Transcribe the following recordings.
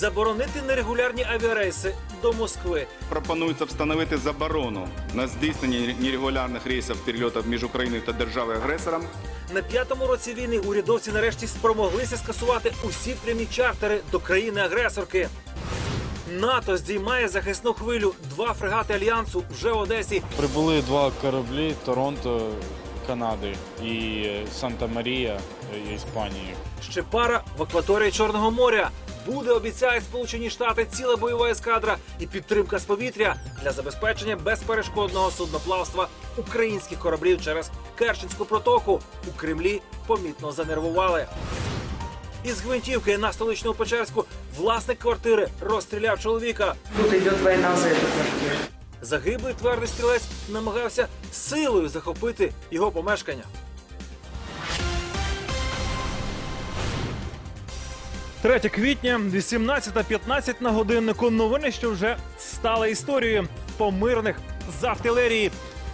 заборонити нерегулярні авіарейси до Москви. Пропонується встановити заборону на здійснення нерегулярних рейсів перельотів між Україною та державою-агресором. На п'ятому році війни урядовці нарешті спромоглися скасувати усі прямі чартери до країни-агресорки. НАТО здіймає захисну хвилю. Два фрегати альянсу вже в Одесі. Прибули два кораблі Торонто, Канади і Санта-Марія е, Іспанії. Ще пара в акваторії Чорного моря. Буде обіцяють Сполучені Штати ціла бойова ескадра і підтримка з повітря для забезпечення безперешкодного судноплавства українських кораблів через Керченську протоку. У Кремлі помітно занервували. Із гвинтівки на столичному Печерську власник квартири розстріляв чоловіка. Тут идет война за эту квартиру. Загиблий твердий стрілець намагався силою захопити його помешкання. Третє квітня, 18.15 на годиннику. Новини, що вже стали історією по мирних з артилерії.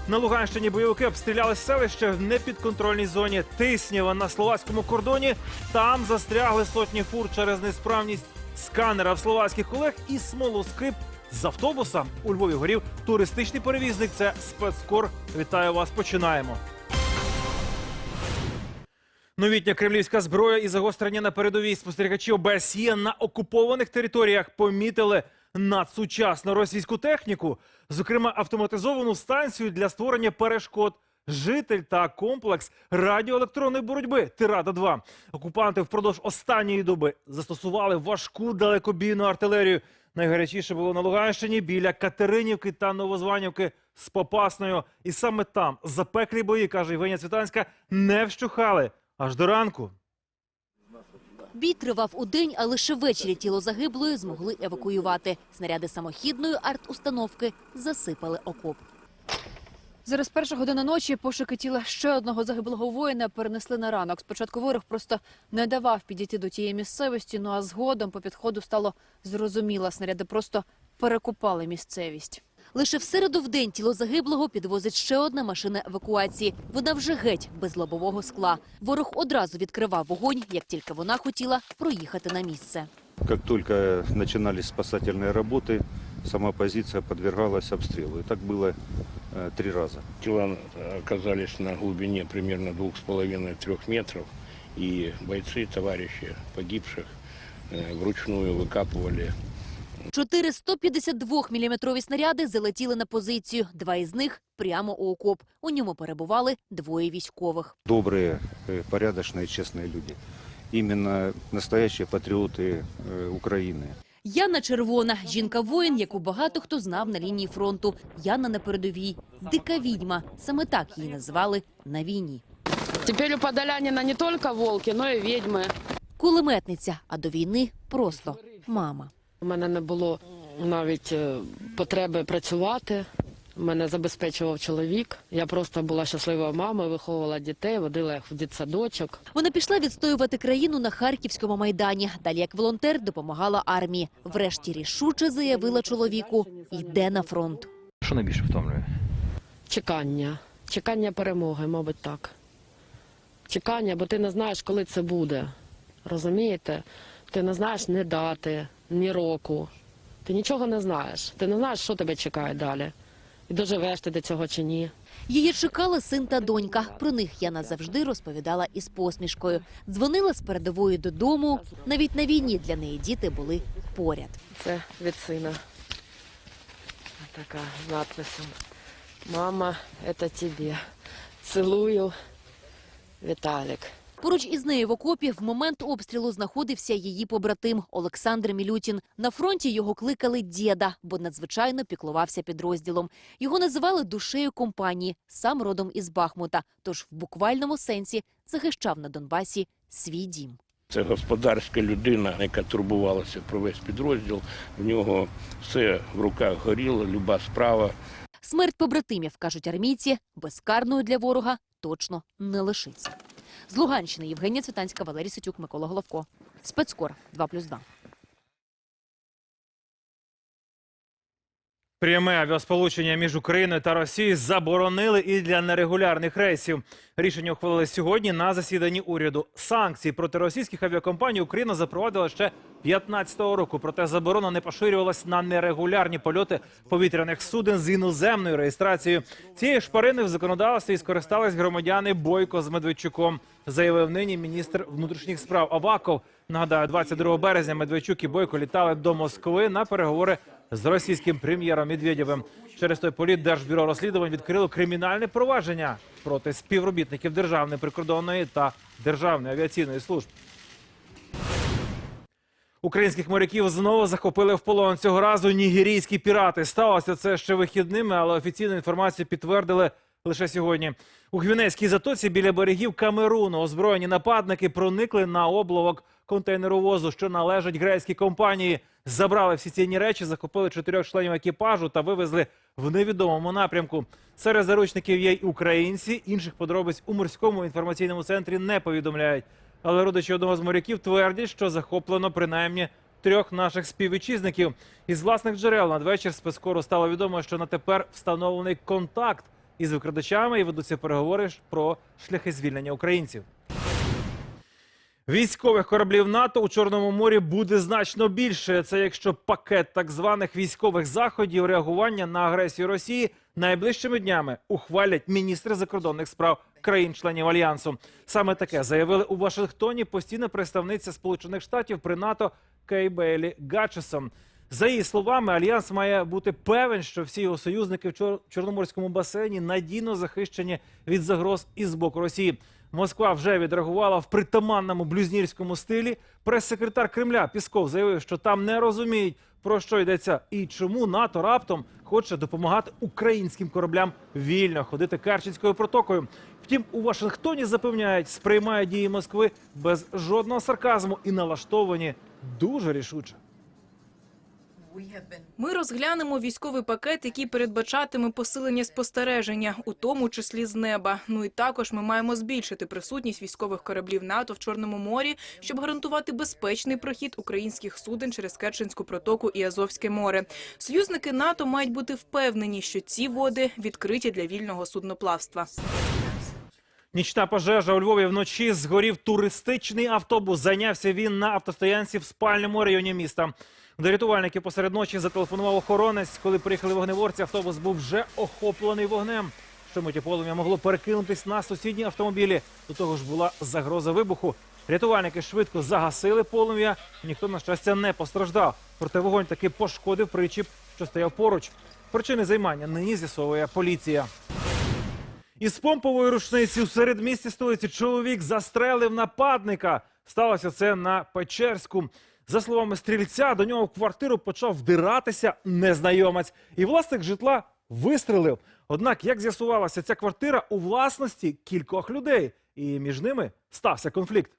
На Луганщині бойовики обстріляли селище в непідконтрольній зоні Тиснєва на словацькому кордоні. Там застрягли сотні фур через несправність сканера в словацьких колег і смолоскип з автобуса у Львові горів туристичний перевізник. Це спецкор. Вітаю вас. Починаємо. Новітня кремлівська зброя і загострення на передовій спостерігачі ОБСЄ на окупованих територіях помітили надсучасну російську техніку, зокрема автоматизовану станцію для створення перешкод. Житель та комплекс радіоелектронної боротьби Тирада 2 Окупанти впродовж останньої доби застосували важку далекобійну артилерію. Найгарячіше було на Луганщині біля Катеринівки та Новозванівки з Попасною. І саме там запеклі бої, каже Євгенія Цвітанська, не вщухали аж до ранку. Бій тривав у день, а лише ввечері тіло загиблої змогли евакуювати. Снаряди самохідної арт-установки засипали окоп. Зараз перша година ночі пошуки тіла ще одного загиблого воїна перенесли на ранок. Спочатку ворог просто не давав підійти до тієї місцевості, ну а згодом по підходу стало зрозуміло. Снаряди просто перекупали місцевість. Лише в середу в день тіло загиблого підвозить ще одна машина евакуації. Вона вже геть без лобового скла. Ворог одразу відкривав вогонь, як тільки вона хотіла проїхати на місце. Как только начинались спасательные работы, сама позиция подвергалась обстрелу. И так было э, три раза. Тела оказались на глубине примерно двух с половиной-трех метров, и бойцы, товарищи погибших э, вручную выкапывали Чотири 152-мм снаряди залетіли на позицію. Два із них прямо у окоп. У ньому перебували двоє військових. Добрые, э, порядочные, честные люди. Именно настоящие патриоты э, Украины. Яна Червона, жінка-воїн, яку багато хто знав на лінії фронту. Яна на передовій. Дика відьма. Саме так її назвали на війні. Тепер у Подолянина не только волки, но й відьми. Кулеметниця, а до війни просто мама. У мене не було навіть е, потреби працювати. Мене забезпечував чоловік. Я просто була щасливою мамою, виховувала дітей, водила їх в дитсадочок. Вона пішла відстоювати країну на харківському майдані. Далі, як волонтер, допомагала армії. Врешті рішуче заявила чоловіку, йде на фронт. Що найбільше втомлює? Чекання. Чекання перемоги, мабуть, так. Чекання, бо ти не знаєш, коли це буде. Розумієте? Ти не знаєш ні дати, ні року. Ти нічого не знаєш. Ти не знаєш, що тебе чекає далі. І доживеш ти до цього чи ні. Її чекали син та донька. Про них Яна завжди розповідала із посмішкою. Дзвонила з передової додому. Навіть на війні для неї діти були поряд. Це від сина. Така з надписом. Мама, це тобі. Цілую, Віталік. Поруч із нею в окопі в момент обстрілу знаходився її побратим Олександр Мілютін. На фронті його кликали діда, бо надзвичайно піклувався підрозділом. Його називали душею компанії, сам родом із Бахмута. Тож в буквальному сенсі захищав на Донбасі свій дім. Це господарська людина, яка турбувалася про весь підрозділ. В нього все в руках горіло, люба справа. Смерть побратимів, кажуть армійці, безкарною для ворога точно не лишиться. З Луганщини Євгенія Цвітанська, Валерій Ситюк, Микола Головко. Спецкор 2+,2. Пряме авіасполучення між Україною та Росією заборонили і для нерегулярних рейсів. Рішення ухвалили сьогодні на засіданні уряду. Санкції проти російських авіакомпаній Україна запровадила ще 15-го року. Проте заборона не поширювалась на нерегулярні польоти повітряних суден з іноземною реєстрацією. Цієї шпарини в законодавстві скористались громадяни Бойко з Медведчуком. Заявив нині міністр внутрішніх справ Аваков. Нагадаю, 22 березня Медведчук і Бойко літали до Москви на переговори з російським прем'єром Медведєвим. Через той політ Держбюро розслідувань відкрило кримінальне провадження проти співробітників Державної прикордонної та Державної авіаційної служб. Українських моряків знову захопили в полон. Цього разу нігерійські пірати. Сталося це ще вихідними, але офіційну інформацію підтвердили лише сьогодні. У Гвінейській затоці біля берегів Камеруну озброєні нападники проникли на обловок контейнеровозу, що належить грецькій компанії. Забрали всі цінні речі, захопили чотирьох членів екіпажу та вивезли в невідомому напрямку. Серед заручників є й українці. Інших подробиць у морському інформаційному центрі не повідомляють. Але родичі одного з моряків твердять, що захоплено принаймні трьох наших співвітчизників. Із власних джерел надвечір спецкору стало відомо, що на тепер встановлений контакт із викрадачами і ведуться переговори про шляхи звільнення українців. Військових кораблів НАТО у Чорному морі буде значно більше. Це якщо пакет так званих військових заходів реагування на агресію Росії найближчими днями ухвалять міністри закордонних справ країн-членів альянсу. Саме таке заявили у Вашингтоні постійна представниця Сполучених Штатів при НАТО Кей Бейлі Гатчесон. За її словами, альянс має бути певен, що всі його союзники в Чор- Чорноморському басейні надійно захищені від загроз із боку Росії. Москва вже відреагувала в притаманному блюзнірському стилі. Прес-секретар Кремля Пісков заявив, що там не розуміють про що йдеться і чому НАТО раптом хоче допомагати українським кораблям вільно ходити Керченською протокою. Втім, у Вашингтоні запевняють, сприймають дії Москви без жодного сарказму і налаштовані дуже рішуче. Ми розглянемо військовий пакет, який передбачатиме посилення спостереження, у тому числі з неба. Ну і також ми маємо збільшити присутність військових кораблів НАТО в Чорному морі, щоб гарантувати безпечний прохід українських суден через Керченську протоку і Азовське море. Союзники НАТО мають бути впевнені, що ці води відкриті для вільного судноплавства. Нічна пожежа у Львові вночі згорів туристичний автобус. Зайнявся він на автостоянці в спальному районі міста. До рятувальників посеред ночі зателефонував охоронець. Коли приїхали вогнеборці, автобус був вже охоплений вогнем. Щомиті полум'я могло перекинутись на сусідні автомобілі. До того ж була загроза вибуху. Рятувальники швидко загасили полум'я. Ніхто, на щастя, не постраждав. Проте вогонь таки пошкодив причіп, що стояв поруч. Причини займання нині з'ясовує поліція. Із помпової рушниці у середмісті столиці чоловік застрелив нападника. Сталося це на Печерську. За словами стрільця, до нього в квартиру почав вдиратися незнайомець, і власник житла вистрелив. Однак, як з'ясувалося, ця квартира у власності кількох людей, і між ними стався конфлікт.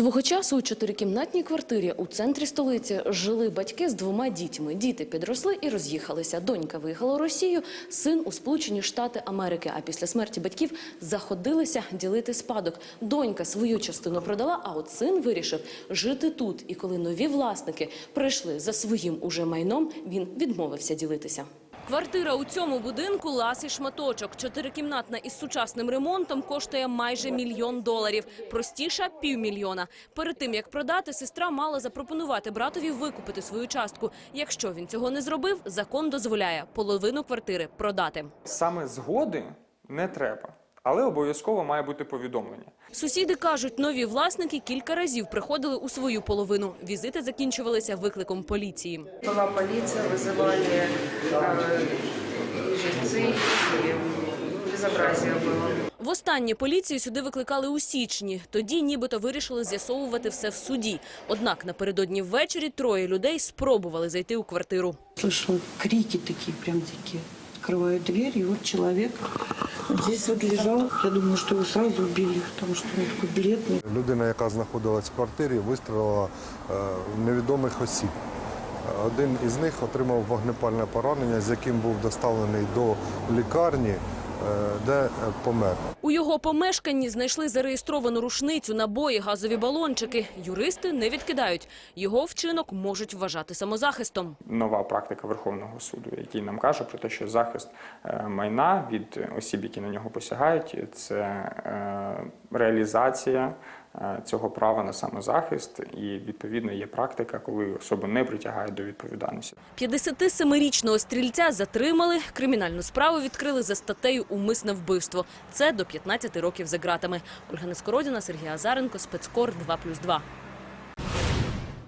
Свого часу у чотирикімнатній квартирі у центрі столиці жили батьки з двома дітьми. Діти підросли і роз'їхалися. Донька виїхала у Росію, син у Сполучені Штати Америки. А після смерті батьків заходилися ділити спадок. Донька свою частину продала, а от син вирішив жити тут. І коли нові власники прийшли за своїм уже майном, він відмовився ділитися. Квартира у цьому будинку ласий шматочок. Чотирикімнатна із сучасним ремонтом коштує майже мільйон доларів. Простіша – півмільйона. Перед тим, як продати, сестра мала запропонувати братові викупити свою частку. Якщо він цього не зробив, закон дозволяє половину квартири продати. Саме згоди не треба, але обов'язково має бути повідомлення. Сусіди кажуть, нові власники кілька разів приходили у свою половину. Візити закінчувалися викликом поліції. Была полиция, вызывали э, и жильцы, и безобразие было. Востаннє поліцію сюди викликали у січні. Тоді нібито вирішили з'ясовувати все в суді. Однак напередодні ввечері троє людей спробували зайти у квартиру. Слышала крики такие, прям дикие. Открываю дверь, и вот человек здесь вот лежал. Я думаю, что его сразу убили, потому что он такой бледный. Людина, яка знаходилась в квартирі, вистрілила е, в невідомих осіб. Один із них отримав вогнепальне поранення, з яким був доставлений до лікарні. Де е, помер. У його помешканні знайшли зареєстровану рушницю, набої, газові балончики. Юристи не відкидають. Його вчинок можуть вважати самозахистом. Нова практика Верховного суду, який нам каже про те, що захист е, майна від осіб, які на нього посягають, це е, реалізація е, цього права на самозахист, і відповідно є практика, коли особу не притягають до відповідальності. 57-річного стрільця затримали. Кримінальну справу відкрили за статтею «Умисне вбивство». Це до 15 років за ґратами. Ольга Нескородіна, Сергій Азаренко, Спецкор 2+,2.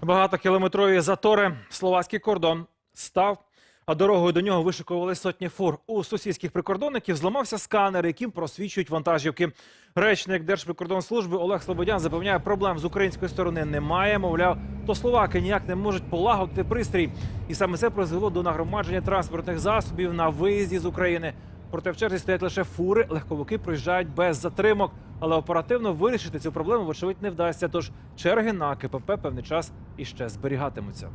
Багатокілометрові затори. Словацький кордон став, а дорогою до нього вишикували сотні фур. У сусідських прикордонників зламався сканер, яким просвічують вантажівки. Речник Держприкордонслужби Олег Слободян запевняє, проблем з української сторони немає. Мовляв, то словаки ніяк не можуть полагодити пристрій. І саме це призвело до нагромадження транспортних засобів на виїзді з України. Проте в черзі стоять лише фури, легковики проїжджають без затримок. Але оперативно вирішити цю проблему, вочевидь, не вдасться. Тож черги на КПП певний час іще зберігатимуться.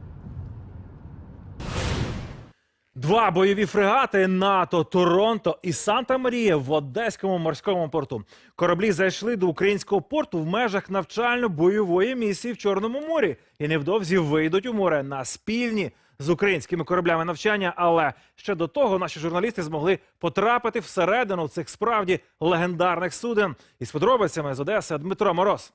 Два бойові фрегати НАТО, Торонто і Санта-Марія в Одеському морському порту. Кораблі зайшли до українського порту в межах навчально-бойової місії в Чорному морі і невдовзі вийдуть у море на спільні з українськими кораблями навчання. Але ще до того наші журналісти змогли потрапити всередину цих справді легендарних суден. Із подробицями з Одеси Дмитро Мороз.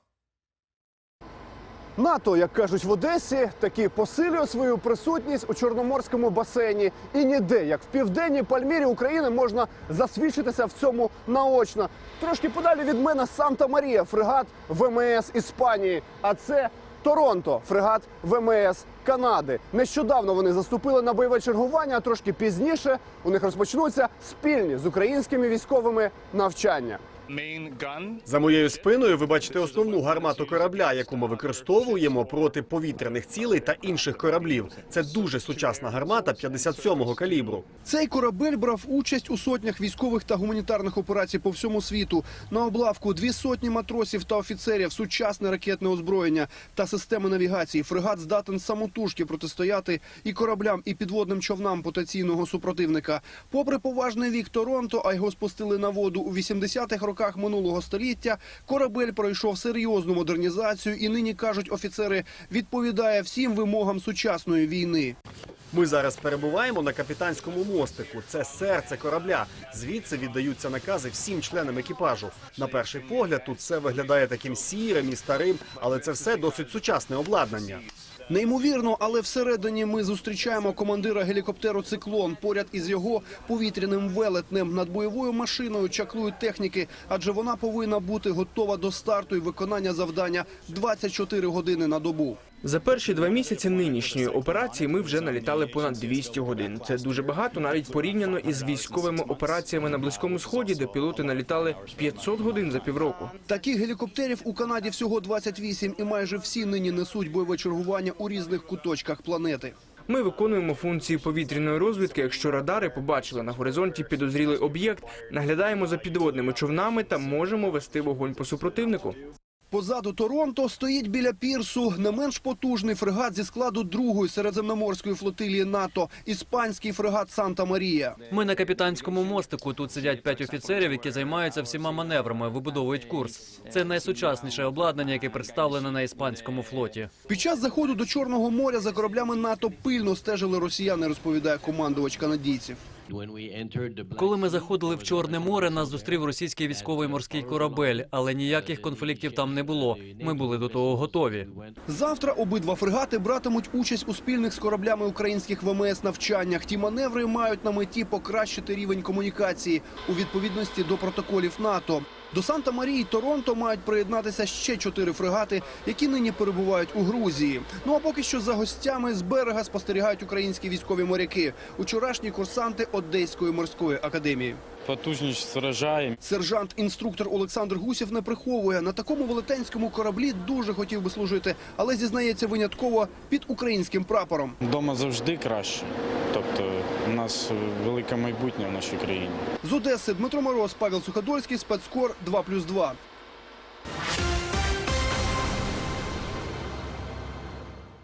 НАТО, як кажуть в Одесі, таки посилює свою присутність у чорноморському басейні. І ніде, як в південній Пальмірі України, можна засвідчитися в цьому наочно. Трошки подалі від мене Санта Марія, фрегат ВМС Іспанії. А це Торонто, фрегат ВМС Канади. Нещодавно вони заступили на бойове чергування, а трошки пізніше у них розпочнуться спільні з українськими військовими навчання. За моєю спиною ви бачите основну гармату корабля, яку ми використовуємо проти повітряних цілей та інших кораблів. Це дуже сучасна гармата 57-го калібру. Цей корабель брав участь у сотнях військових та гуманітарних операцій по всьому світу. На облавку дві сотні матросів та офіцерів, сучасне ракетне озброєння та системи навігації. Фрегат здатен самотужки протистояти і кораблям, і підводним човнам потенційного супротивника. Попри поважний вік Торонто, а його спустили на воду у 80-х роках минулого століття. Корабель пройшов серйозну модернізацію, і нині кажуть офіцери, відповідає всім вимогам сучасної війни. Ми зараз перебуваємо на капітанському мостику. Це серце корабля. Звідси віддаються накази всім членам екіпажу. На перший погляд тут все виглядає таким сірим і старим, але це все досить сучасне обладнання. Неймовірно, але всередині ми зустрічаємо командира гелікоптеру «Циклон» поряд із його повітряним велетнем над бойовою машиною чаклують техніки, адже вона повинна бути готова до старту і виконання завдання 24 години на добу. За перші два місяці нинішньої операції ми вже налітали понад 200 годин. Це дуже багато, навіть порівняно із військовими операціями на близькому сході, де пілоти налітали 500 годин за півроку. Таких гелікоптерів у Канаді всього 28, і майже всі нині несуть бойове чергування у різних куточках планети. Ми виконуємо функції повітряної розвідки. Якщо радари побачили на горизонті підозрілий об'єкт, наглядаємо за підводними човнами та можемо вести вогонь по супротивнику. Позаду Торонто стоїть біля пірсу не менш потужний фрегат зі складу другої середземноморської флотилії НАТО – іспанський фрегат Санта Марія. Ми на капітанському мостику. Тут сидять п'ять офіцерів, які займаються всіма маневрами, вибудовують курс. Це найсучасніше обладнання, яке представлене на іспанському флоті. Під час заходу до Чорного моря за кораблями НАТО пильно стежили росіяни, розповідає командувач канадійців. Коли ми заходили в Чорне море, нас зустрів російський військовий морський корабель, але ніяких конфліктів там не було. Ми були до того готові. Завтра обидва фрегати братимуть участь у спільних з кораблями українських ВМС навчаннях. Ті маневри мають на меті покращити рівень комунікації у відповідності до протоколів НАТО. До Санта-Марії Торонто мають приєднатися ще чотири фрегати, які нині перебувають у Грузії. Ну а поки що за гостями з берега спостерігають українські військові моряки, учорашні курсанти Одеської морської академії. Потужність вражає. Сержант-інструктор Олександр Гусів не приховує. На такому велетенському кораблі дуже хотів би служити, але зізнається винятково під українським прапором. Дома завжди краще. Тобто у нас велике майбутнє в нашій країні. З Одеси Дмитро Мороз, Павел Суходольський, спецкор 2+,2.